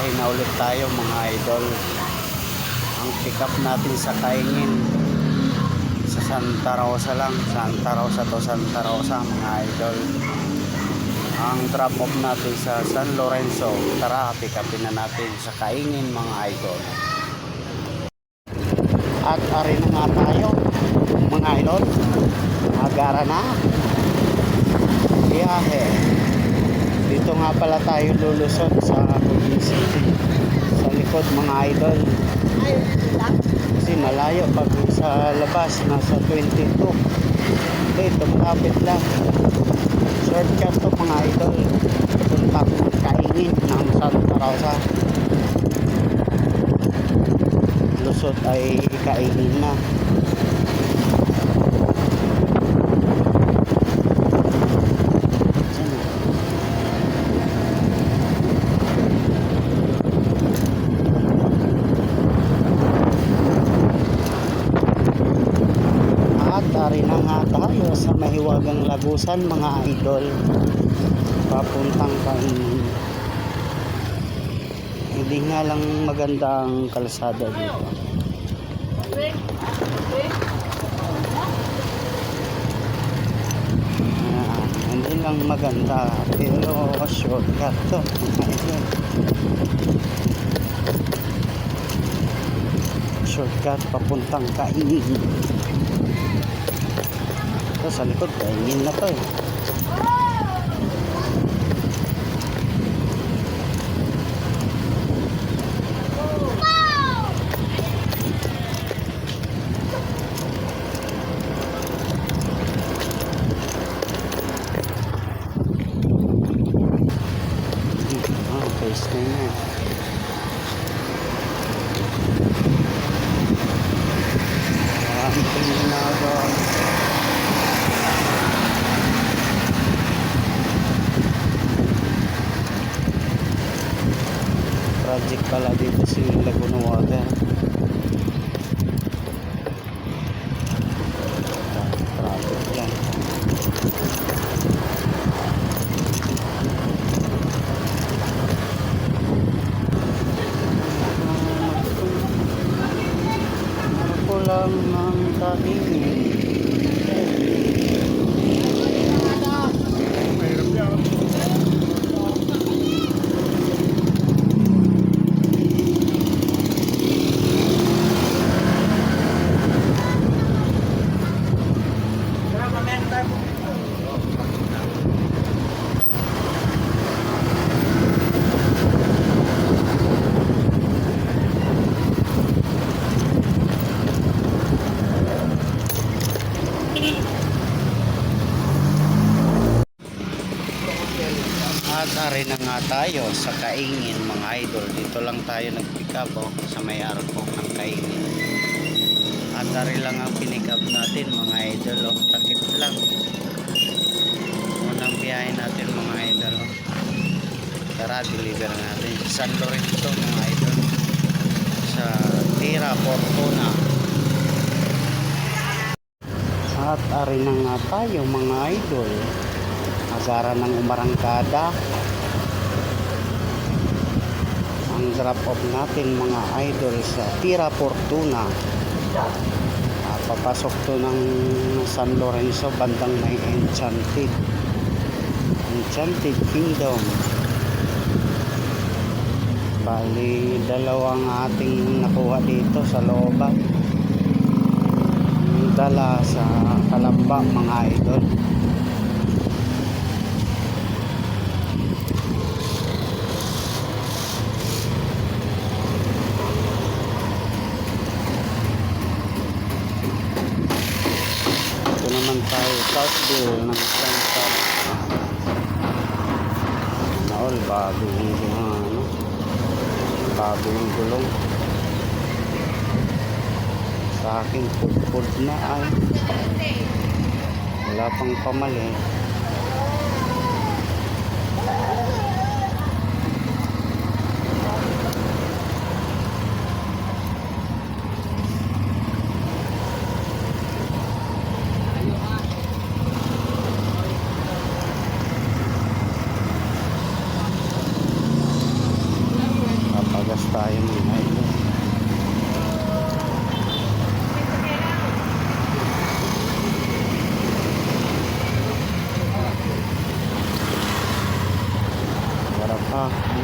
biyahe na ulit tayo mga idol. Ang pick up natin sa Kaingin sa Santa Rosa lang. Santa Rosa to Santa Rosa mga idol. Ang drop off natin sa San Lorenzo. Tara, pick upin na natin sa Kaingin mga idol. At ari na nga tayo mga idol. Agara na. Biyahe. Dito nga pala tayo lulusot sa Quezon City. Sa likod mga idol. Kasi malayo pag sa labas nasa 22. Dito malapit lang. Shortcut to mga idol. Puntang kaingin ng Santa Rosa. Lusot ay kaingin na. Sana. At ari na nga tayo mahiwagang lagusan mga idol. Papuntang kainin. Hindi nga lang maganda ang kalsada dito. Ah, hindi lang maganda pero shortcut to. Shortcut papuntang kainin. Ito sa likod, kaingin na to eh. Ah, face na yan. Marami pang ginagawa. project pala dito si Laguna Water. Traffic lang ako lang ang kainin At ari na nga tayo sa Kaingin mga idol. Dito lang tayo nag-pick up oh, sa may arko ng Kaingin. At ari lang ang pinick up natin mga idol. Oh. Lang. Unang biyahe natin mga idol. Oh. Tara, deliver natin. San Lorenzo mga idol. Sa Tira, Fortuna. At ari na nga tayo mga idol. Agara ng umarangkada. Ang drop off natin mga idol sa Tira Fortuna. Papasok to ng San Lorenzo bandang may Enchanted. Enchanted Kingdom. Bali, dalawang ating nakuha dito sa looban. Dala sa Kalamba mga idol. Ito naman tayo, Southville ng Santa. Naol, bago yung mga ano, bago yung gulong. Sa akin, food na ay. Wala pang pamali.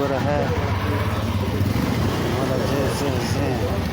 Agora é. Olha, Jesus, hein?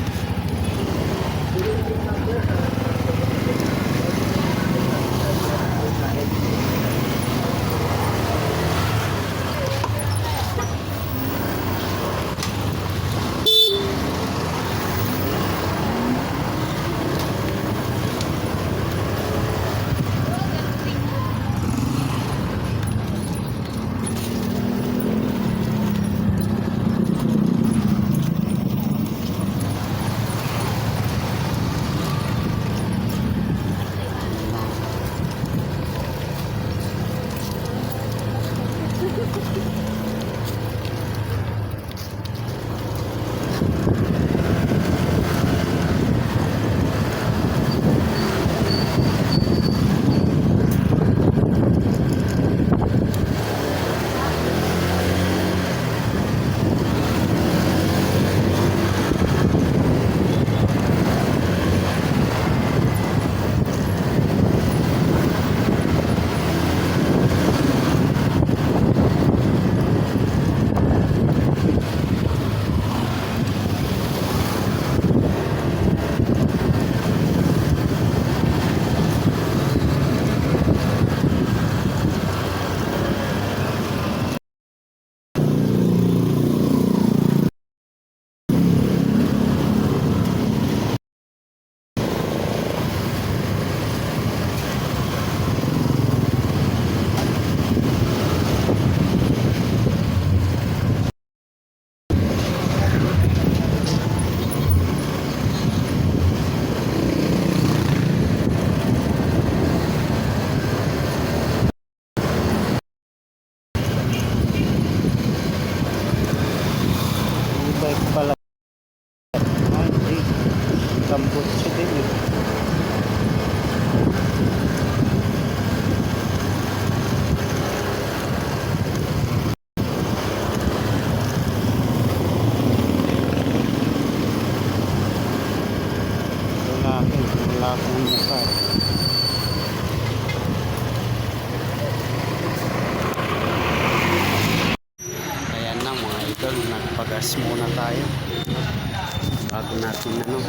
Bago natin ano,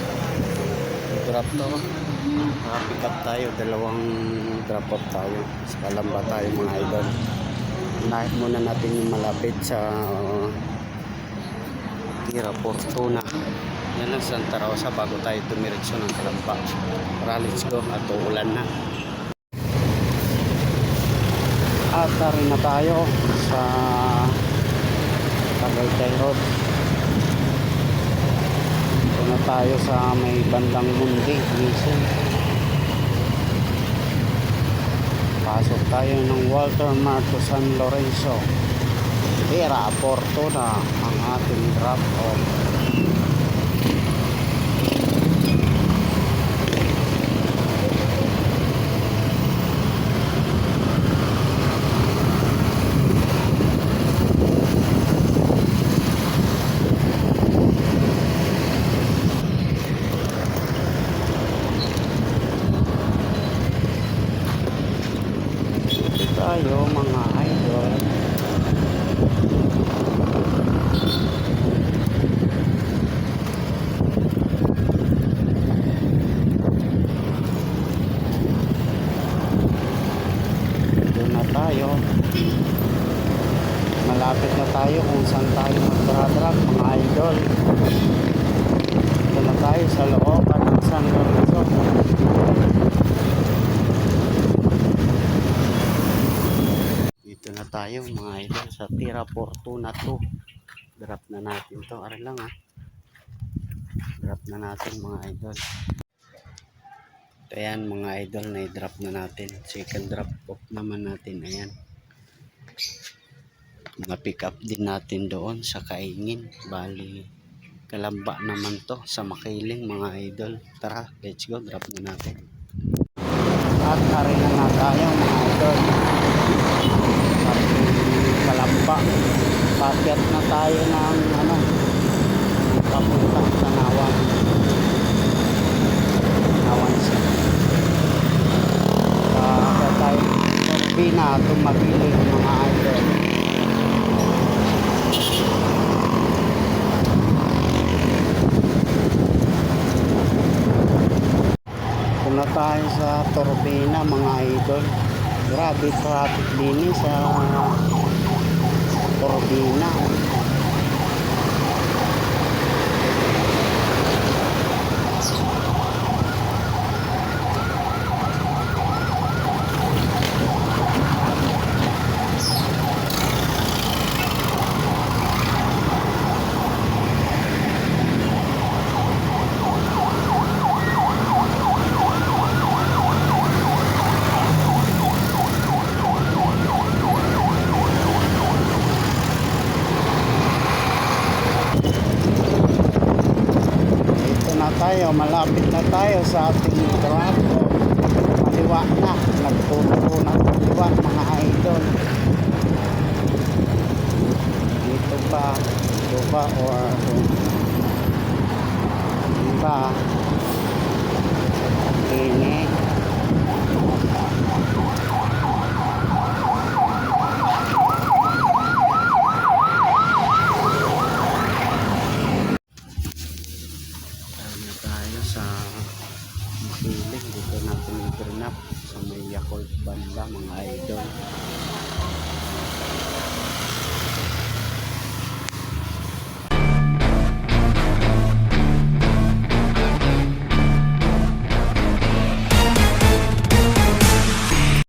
drop to. Pick up tayo, dalawang drop off tayo. Sa Kalamba tayo mga idol. Unahin muna natin yung malapit sa uh, Tira Fortuna. Yan ang Santa Rosa bago tayo tumiritso ng Kalamba. Tara, let's go. At uulan na. At na tayo sa Tagaytay Road. Tayo sa may bandang mundi. Minsan. Pasok tayo ng Walter Marco San Lorenzo. Tira, Porto na ang ating drop off. Tayo mga idol. Doon na tayo. Malapit na tayo kung saan tayo magdadrop mga idol. Doon na tayo sa looban ng San Lorenzo. Dito na tayo mga idol sa Tira Fortuna 2. Drop na natin to. Ara lang ah. Drop na natin mga idol. Ito yan mga idol na i-drop na natin. Second drop off naman natin. Ayan. Mga pick up din natin doon sa Kaingin. Bali, kalamba naman to sa Makiling mga idol. Tara, let's go. Drop na natin. At hari na nga tayo mga idol yan at kalamba paket na tayo ng ano papunta sa nawan. Nawan siya. Ah, kaya tayo turbina tumabili ng mga idol na tayo sa turbina mga idol. Grabe traffic din sa Turbina. Dito na tayo, malapit na tayo sa ating trabaho. Maliwa na, nagtuturo na maliwa mga idol. Dito ba, dito ba, or dito ba? Ini. Tayo na tayo sa Masilig. Dito natin i-green up sa may Yakult banda mga idol.